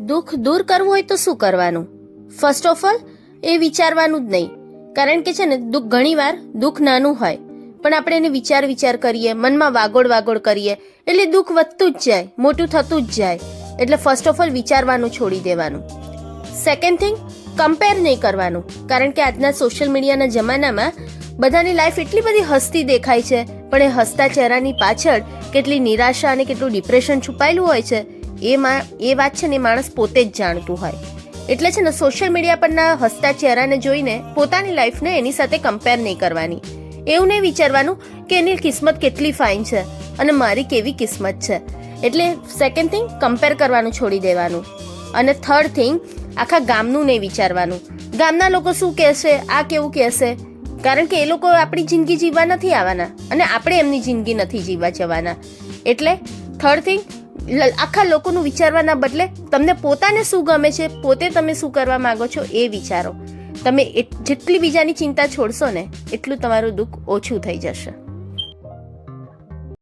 દુઃખ દૂર કરવું હોય તો શું કરવાનું? ફર્સ્ટ ઓફ ઓલ એ વિચારવાનું જ નહીં. કારણ કે છે ને, દુઃખ ઘણીવાર દુઃખ નાનું હોય. પણ આપણે એને વિચાર વિચાર કરીએ, મનમાં વાગોળ વાગોળ કરીએ, એટલે દુઃખ વધતું જ જાય, મોટું થતું જ જાય. એટલે ફર્સ્ટ ઓફ ઓલ વિચારવાનું છોડી દેવાનું. સેકન્ડ થિંગ કમ્પેર નહીં કરવાનું. કારણ કે આજના સોશિયલ મીડિયાના જમાનામાં બધાની લાઈફ એટલી બધી હસતી દેખાય છે, પણ એ હસતા ચહેરાની પાછળ કેટલી નિરાશા અને કેટલું ડિપ્રેશન છુપાયેલું હોય છે એ એ વાત છે ને માણસ પોતે જ જાણતું હોય. એટલે છે ને સોશિયલ મીડિયા પરના હસતા ચહેરાને જોઈને પોતાની લાઈફને એની સાથે કમ્પેર નહીં કરવાની. એવું નહીં વિચારવાનું કે એની કિસ્મત કેટલી ફાઇન છે અને મારી કેવી કિસ્મત છે. એટલે સેકન્ડ થિંગ કમ્પેર કરવાનું છોડી દેવાનું. અને થર્ડ થિંગ આખા ગામનું નહીં વિચારવાનું. ગામના લોકો શું કહેશે? આ કેવું કહેશે? કારણ કે એ લોકો આપણી જિંદગી જીવવા નથી આવવાના અને આપણે એમની જિંદગી નથી જીવવા જવાના. એટલે થર્ડ થિંગ આખા લોકોનું વિચારવાના બદલે તમને પોતાને શું ગમે છે, પોતે તમે શું કરવા માંગો છો એ વિચારો. તમે જેટલી બીજાની ચિંતા છોડશો ને, એટલું તમારું દુઃખ ઓછું થઈ જશે.